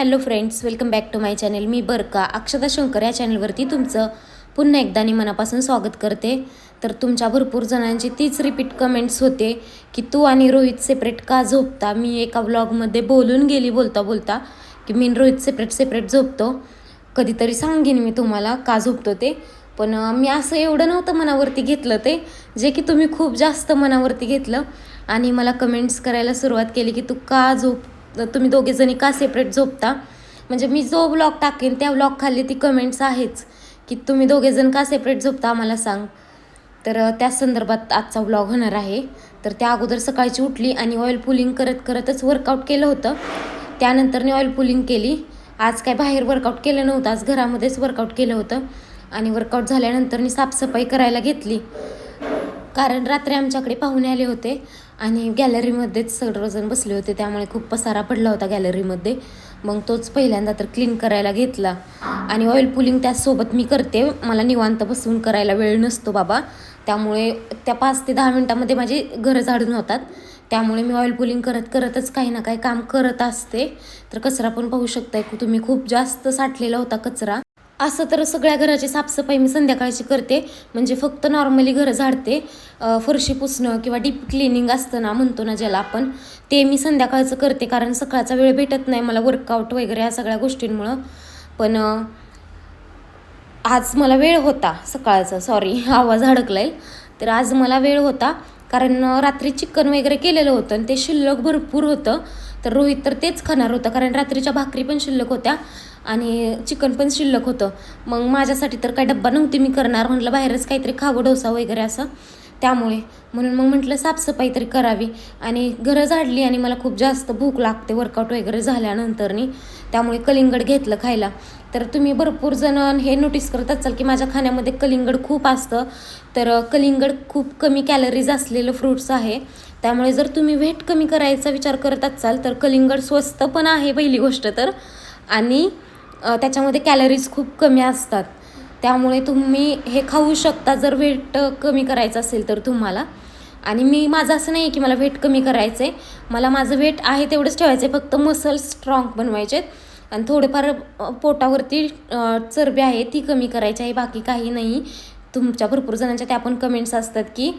Hello friends welcome back to my channel मी बरका अक्षता शंकर या चॅनलवरती तुमचं पुन्हा एकदा आणि मनापासून स्वागत करते. तर तुमच्या भरपूर जणांची तीच रिपीट कमेंट्स होते की तू आणि रोहित सेपरेट का झोपता? मी एका व्लॉगमध्ये बोलून गेली बोलता बोलता की मी रोहित सेपरेट सेपरेट झोपतो. कधीतरी सांगेन मी तुम्हाला का झोपतो ते. पण मी असं एवढं नव्हतं मनावरती घेतलं ते जे की तुम्ही खूप जास्त मनावरती घेतलं. आणि मला कमेंट्स करायला सुरुवात केली की तू का झोप तुम्ही दोघेजणी का सेपरेट झोपता? म्हणजे मी जो ब्लॉग टाकेन त्या ब्लॉग खाली ती कमेंट्स आहेच. की तुम्ही दोघेजण का सेपरेट झोपता आम्हाला सांग. तर त्या संदर्भात आजचा व्लॉग होणार आहे. तर त्या अगोदर सकाळची उठली आणि ऑइल पुलिंग करत करतच वर्कआउट केलं होतं. त्यानंतर मी ऑइल पुलिंग केली. आज काय बाहेर वर्कआउट केलं नव्हतं. आज घरामध्येच वर्कआउट केलं होतं. आणि वर्कआउट झाल्यानंतर मी साफसफाई करायला घेतली. कारण रात्री आमच्याकडे पाहुणे आले होते आणि गॅलरीमध्येच सर्वजण बसले होते त्यामुळे खूप पसारा पडला होता गॅलरीमध्ये मग तोच पहिल्यांदा तर क्लीन करायला घेतला. आणि ऑइल पुलिंग त्यासोबत मी करते. मला निवांत बसून करायला वेळ नसतो बाबा. त्यामुळे त्या पाच ते दहा मिनटामध्ये माझी घरं झाडून होतात. त्यामुळे मी ऑइल पुलिंग करत करतच काही ना काही काम करत असते. तर कचरा पण पाहू शकताय. तुम्ही खूप जास्त साठलेला होता कचरा. असं तर सगळ्या घराची साफसफाई मी संध्याकाळची करते. म्हणजे फक्त नॉर्मली घरं झाडते. फरशी पुसणं किंवा डीप क्लिनिंग असतं ना म्हणतो ना ज्याला आपण ते मी संध्याकाळचं करते. कारण सकाळचा वेळ भेटत नाही मला वर्कआउट वगैरे या सगळ्या गोष्टींमुळं. पण आज मला वेळ होता सकाळचा सॉरी आवाज अडकलाय. तर आज मला वेळ होता. कारण रात्री चिकन वगैरे केलेलं होतं आणि ते शिल्लक भरपूर होतं. तर रोहित तर तेच खाणार होतं. कारण रात्रीच्या भाकरी पण शिल्लक होत्या. आणि चिकन पण शिल्लक होतं. मग माझ्यासाठी तर काय डब्बा नव्हती मी करणार. म्हटलं बाहेरच काहीतरी खावं डोसा वगैरे असं. त्यामुळे म्हणून मग म्हटलं साफसफाई तरी करावी. आणि घरं झाडली आणि मला खूप जास्त भूक लागते वर्कआउट वगैरे झाल्यानंतरनी. त्यामुळे कलिंगड घेतलं खायला. तर तुम्ही भरपूर जण हे नोटीस करत असाल की माझ्या खाण्यामध्ये कलिंगड खूप असतं. तर कलिंगड खूप कमी कॅलरीज असलेलं फ्रूट्स आहे. त्यामुळे जर तुम्ही वेट कमी करायचा विचार करत असाल तर कलिंगड स्वस्त पण आहे पहिली गोष्ट तर. आणि त्याच्यामध्ये कॅलरीज खूप कमी असतात. त्यामुळे तुम्ही हे खाऊ शकता जर वेट कमी करायचं असेल तर तुम्हाला. आणि मी माझं असं नाही की मला वेट कमी करायचं आहे मला माझं वेट आहे तेवढंच ठेवायचं आहे फक्त मसल स्ट्रॉंग बनवायचे आहेत आणि थोडेफार पोटावरती चरबी आहे ती कमी करायची आहे. बाकी काही नाही. तुमच्या भरपूर जणांच्या त्या पण कमेंट्स असतात की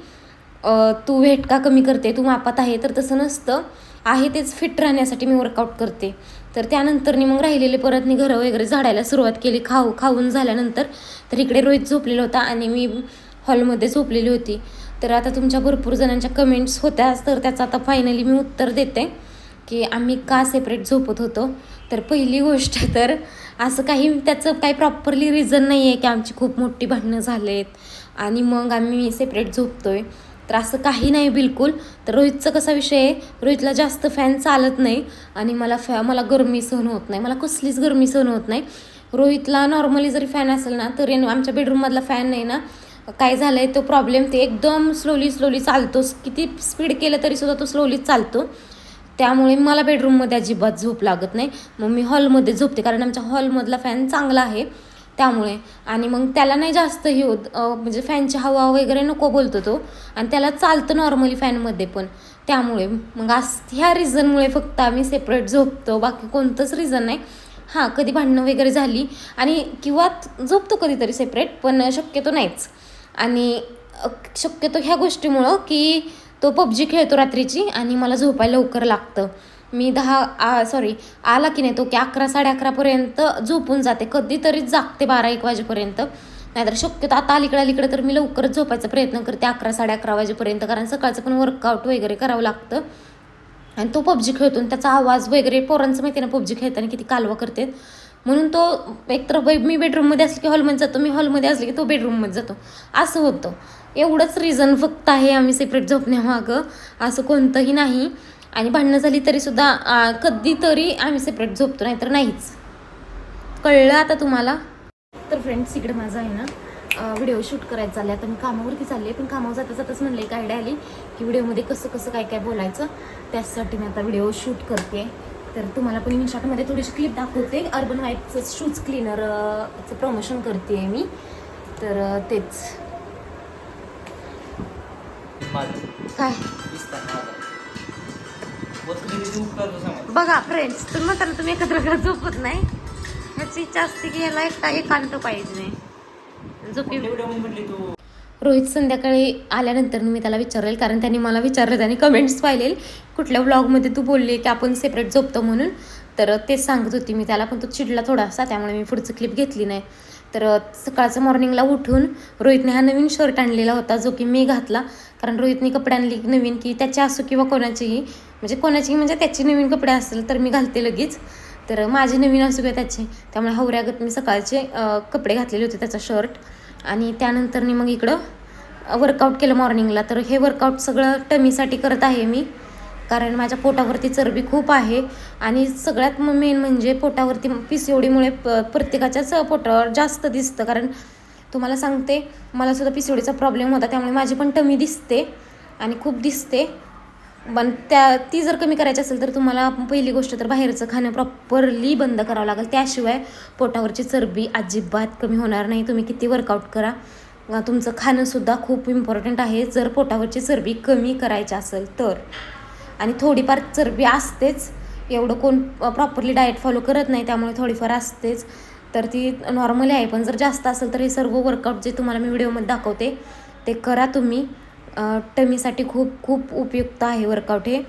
तू वेट का कमी करते? तू मापात आहे? तर तसं नसतं. आहे तेच फिट राहण्यासाठी मी वर्कआउट करते. तर त्यानंतरनी मग राहिलेले परत मी घरं वगैरे झाडायला सुरुवात केली. खाऊ खाऊन झाल्यानंतर तर इकडे रोहित झोपलेला होता आणि मी हॉलमध्ये झोपलेली होती. तर आता तुमच्या भरपूर जणांच्या कमेंट्स होत्या. तर त्याचं आता फायनली मी उत्तर देते की आम्ही का सेपरेट झोपत होतो. तर पहिली गोष्ट तर असं काही त्याचं काही प्रॉपरली रिझन नाही आहे की आमची खूप मोठी भांडणं झालेत. आणि मग आम्ही सेपरेट झोपतो आहे तर असं काही नाही बिलकुल. तर रोहितचा कसा विषय आहे? रोहितला जास्त फॅन चालत नाही आणि मला फॅ मला गरमी सहन होत नाही. मला कसलीच गरमी सहन होत नाही. रोहितला नॉर्मली जरी फॅन असेल ना तरी आमच्या बेडरूममधला फॅन नाही ना. काय झालं आहे तो प्रॉब्लेम ते एकदम स्लोली स्लोली चालतो. किती स्पीड केलं तरीसुद्धा तो स्लोलीच चालतो. त्यामुळे मला बेडरूममध्ये अजिबात झोप लागत नाही. मग मी हॉलमध्ये झोपते कारण आमच्या हॉलमधला फॅन चांगला आहे. त्यामुळे. आणि मग त्याला नाही जास्त हे होत म्हणजे फॅनची हवा वगैरे नको बोलतो तो. आणि त्याला चालतं नॉर्मली फॅनमध्ये पण. त्यामुळे मग अस ह्या रिझनमुळे फक्त आम्ही सेपरेट झोपतो. बाकी कोणतंच रिझन नाही. हां कधी भांडणं वगैरे झाली. आणि किंवा झोपतो कधीतरी सेपरेट पण शक्यतो नाहीच. आणि शक्यतो ह्या गोष्टीमुळं की तो पबजी खेळतो रात्रीची आणि मला झोपायला लवकर लागतं. मी दहा सॉरी आला की नाही तो की अकरा साडे अकरापर्यंत झोपून जाते. कधीतरीच जागते बारा एक वाजेपर्यंत. नाहीतर शक्यतो आता अलीकडे अलीकडे तर मी लवकरच झोपायचा प्रयत्न करते अकरा साडे अकरा वाजेपर्यंत. कारण सकाळचं पण वर्कआउट वगैरे करावं लागतं. आणि तो पबजी खेळतो आणि त्याचा आवाज वगैरे पोरांचं माहिती आहे ना पबजी खेळताना किती कालवा करते. म्हणून तो एकतर मी बेडरूममध्ये असले की हॉलमध्ये जातो मी हॉलमध्ये असले की तो बेडरूममध्ये जातो. असं होतं. एवढंच रिझन फक्त आहे आम्ही सेपरेट झोपण्यामागं. असं कोणतंही नाही. आणि भांडणं झाली तरीसुद्धा कधीतरी आम्ही सेपरेट झोपतो नाहीतर नाहीच. कळलं आता तुम्हाला? तर फ्रेंड्स इकडे माझा आहे ना व्हिडिओ शूट करायचं चालले आता मी कामावरती चालले पण कामावर जाता जाताच म्हणलं एक आयडिया आली की व्हिडिओमध्ये कसं कसं काय काय बोलायचं त्यासाठी मी आता व्हिडिओ शूट करते तर तुम्हाला पण इन्स्टामध्ये थोडीशी क्लिप दाखवते. अर्बन वाईटचं शूज क्लीनरचं प्रमोशन करते मी. तर तेच. माझं काय? बघा फ्रेंड्स तुम्ही म्हणताना तुम्ही एकत्र झोपत नाही? ह्याची इच्छा असते की ह्याला एकटा एकांत पाहिजे. झोपी तू? रोहित संध्याकाळी आल्यानंतर मी त्याला विचारेल कारण त्यांनी मला विचारलं त्याने कमेंट्स पाहिले कुठल्या व्लॉगमध्ये तू बोलली की आपण सेपरेट झोपतो म्हणून? तर तेच सांगत होती मी त्याला पण तो चिडला थोडासा त्यामुळे मी पुढचं क्लिप घेतली नाही. तर सकाळचं मॉर्निंगला उठून रोहितने हा नवीन शर्ट आणलेला होता जो की मी घातला. कारण रोहितने कपडे आणली नवीन की त्याची असो किंवा कोणाचीही म्हणजे कोणाचीही म्हणजे त्याची नवीन कपडे असेल तर मी घालते लगेच. तर माझे नवीन असू किंवा त्याचे. त्यामुळे हवऱ्यागत मी सकाळचे कपडे घातलेले होते त्याचा शर्ट आणि त्यानंतर मी मग इकडं वर्कआउट केलं मॉर्निंगला तर हे वर्कआउट सगळं टमीसाठी करत आहे मी. कारण माझ्या पोटावरती चरबी खूप आहे आणि सगळ्यात मेन म्हणजे पोटावरती पी सी प प्रत्येकाच्याच पोटावर जास्त दिसतं. कारण तुम्हाला सांगते मला सुद्धा पी सी प्रॉब्लेम होता त्यामुळे माझी पण टमी दिसते आणि खूप दिसते. पण त्या ती जर कमी करायची असेल तर तुम्हाला पहिली गोष्ट तर बाहेरचं खाणं प्रॉपरली बंद करावं लागेल. त्याशिवाय पोटावरची चरबी अजिबात कमी होणार नाही. तुम्ही किती वर्कआउट करा. तुमचं खाणंसुद्धा खूप इम्पॉर्टंट आहे. जर पोटावरची चरबी कमी करायची असेल तर. आणि थोडीफार चरबी असतेच एवढं कोण प्रॉपरली डाएट फॉलो करत नाही त्यामुळे थोडीफार असतेच. तर ती नॉर्मली आहे पण जर जास्त असेल तर हे सर्व वर्कआउट जे तुम्हाला मी व्हिडिओमध्ये दाखवते ते करा तुम्ही. टमीसाठी खूप खूप उपयुक्त आहे वर्कआउट हे.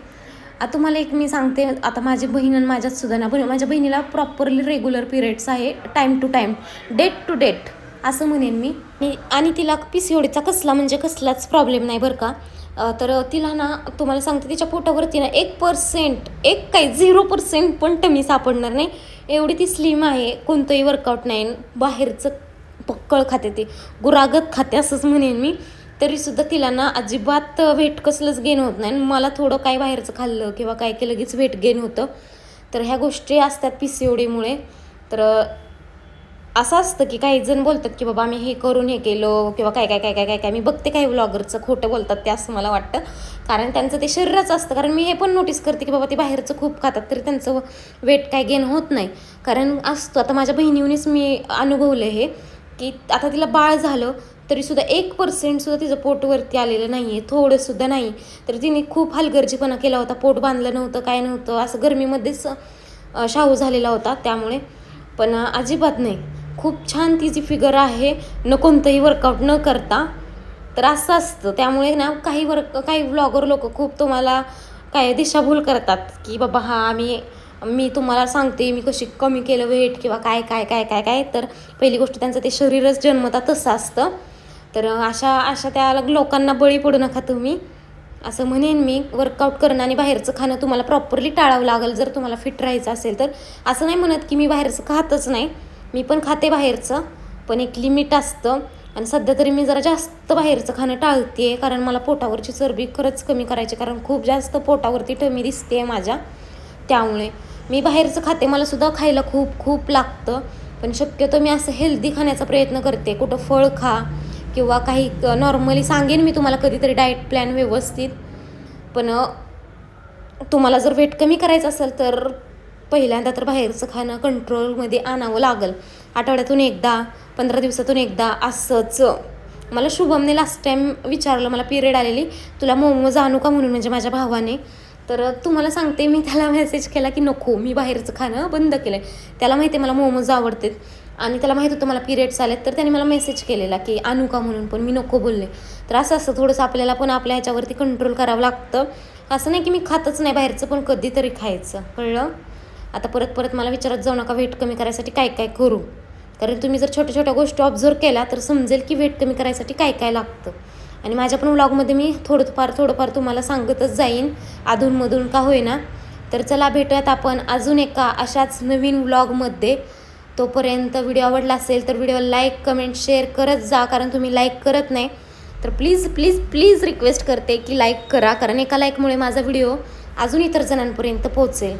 आता तुम्हाला एक मी सांगते आता माझी बहीण आणि माझ्यात सुद्धा ना बहीण माझ्या बहिणीला प्रॉपरली रेग्युलर पिरियड्स आहे time to time date to date असं म्हणेन मी. आणि तिला पी सी ओडीचा कसला म्हणजे कसलाच प्रॉब्लेम नाही बरं का. तर तिला ना तुम्हाला सांगते तिच्या पोटावरती ना एक पर्सेंट एक काही झिरो पर्सेंट पण टमी सापडणार नाही. एवढी ती स्लिम आहे कोणतंही वर्कआउट नाही बाहेरचं पक्कळ खाते ती. गुरागत खाते असंच म्हणेन मी. तरीसुद्धा तिला ना अजिबात वेट कसलंच गेन होत नाही. आणि मला थोडं काय बाहेरचं खाल्लं किंवा काय की लगेच वेट गेन होतं. तर ह्या गोष्टी असतात पी सी ओडीमुळे तर असं असतं की काही जण बोलतात की बाबा आम्ही हे करून हे केलं किंवा काय काय काय काय काय काय. मी बघते काही व्लॉगरचं खोटं बोलतात ते असं मला वाटतं. कारण त्यांचं ते शरीराचं असतं. कारण मी हे पण नोटीस करते की बाबा ते बाहेरचं खूप खातात तरी त्यांचं वेट काय गेन होत नाही. कारण असतो. आता माझ्या बहिणीनेच मी अनुभवलं हे की आता तिला बाळ झालं तरीसुद्धा एक पर्सेंटसुद्धा तिचं पोटवरती आलेलं नाही आहे थोडंसुद्धा नाही. तर तिने खूप हलगर्जीपणा केला होता. पोट बांधलं नव्हतं काय नव्हतं. असं गरमीमध्येच शाहू झालेला होता त्यामुळे. पण अजिबात नाही. खूप छान तिची फिगर आहे. न कोणतंही वर्कआउट न करता. तर असं असतं. त्यामुळे ना काही वर्क काही ब्लॉगर लोक खूप तुम्हाला काय दिशाभूल करतात. की बाबा हा आम्ही मी तुम्हाला सांगते मी कशी कमी केलं वेट किंवा काय काय काय काय काय. तर पहिली गोष्ट त्यांचं ते शरीरच जन्मता तसं असतं. तर अशा अशा त्या लोकांना बळी पडू नका तुम्ही. असं म्हणेन मी वर्कआउट करणं आणि बाहेरचं खाणं तुम्हाला प्रॉपरली टाळावं लागेल जर तुम्हाला फिट राहायचं असेल तर. असं नाही म्हणत की मी बाहेरचं खातच नाही. मी पण खाते बाहेरचं पण एक लिमिट असतं. आणि सध्या तरी मी जरा जास्त बाहेरचं खाणं टाळते कारण मला पोटावरची चरबी खरंच कमी करायची कारण खूप जास्त पोटावरती टमी दिसते आहे माझ्या. त्यामुळे मी बाहेरचं खाते मला सुद्धा खायला खूप खूप लागतं. पण शक्यतो मी असं हेल्दी खाण्याचा प्रयत्न करते. कुठं फळ खा किंवा काही नॉर्मली सांगेन मी तुम्हाला कधीतरी डाएट प्लॅन व्यवस्थित. पण तुम्हाला जर वेट कमी करायचं असेल तर पहिल्यांदा तर बाहेरचं खाणं कंट्रोलमध्ये आणावं लागेल. आठवड्यातून एकदा पंधरा दिवसातून एकदा असंच. मला शुभमने लास्ट टाईम विचारलं मला पिरियड आलेली. तुला मोमोज आणू का म्हणून म्हणजे माझ्या भावाने. तर तुम्हाला सांगते मी त्याला मेसेज केला की नको मी बाहेरचं खाणं बंद केलं आहे त्याला माहिती आहे मला मोमोज आवडतात. आणि त्याला माहीत होतं मला पिरियड्स आलेत. तर त्याने मला मेसेज केलेला की आणू का म्हणून पण मी नको बोलले. तर असं असं थोडंसं आपल्याला पण आपल्या ह्याच्यावरती कंट्रोल करावं लागतं. असं नाही की मी खातच नाही बाहेरचं पण कधीतरी खायचं. कळलं? आता परत परत मला विचारत जाऊ नका वेट कमी करायसाठी काय काय करू? कारण तुम्ही जर छोट्या छोट्या गोष्टी ऑब्झर्व केल्या तर समजेल की वेट कमी करायसाठी काय काय लागतं. आणि माझ्या पण व्लॉगमध्ये मी थोडंफार थोडंफार तुम्हाला सांगतच जाईन. अधूनमधून का होईना. तर चला भेटूयात आपण अजून एका अशाच नवीन व्लॉगमध्ये तोपर्यंत व्हिडिओ आवडला असेल तर व्हिडिओ लाईक कमेंट शेअर करत जा कारण तुम्ही लाईक करत नाही. तर प्लीज प्लीज प्लीज रिक्वेस्ट करते की लाईक करा कारण एका लाईकमुळे माझा व्हिडिओ अजून इतर जणांपर्यंत पोहोचेल.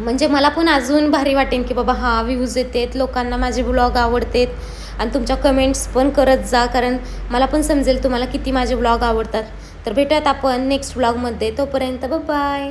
म्हणजे मला पण अजून भारी वाटेन की बाबा हा व्ह्यूज येतात लोकांना माझे ब्लॉग आवडतात आणि तुमच्या कमेंट्स पण करत जा. कारण मला पण समजेल तुम्हाला किती माझे ब्लॉग आवडतात. तर भेटूयात आपण नेक्स्ट ब्लॉगमध्ये तोपर्यंत बाय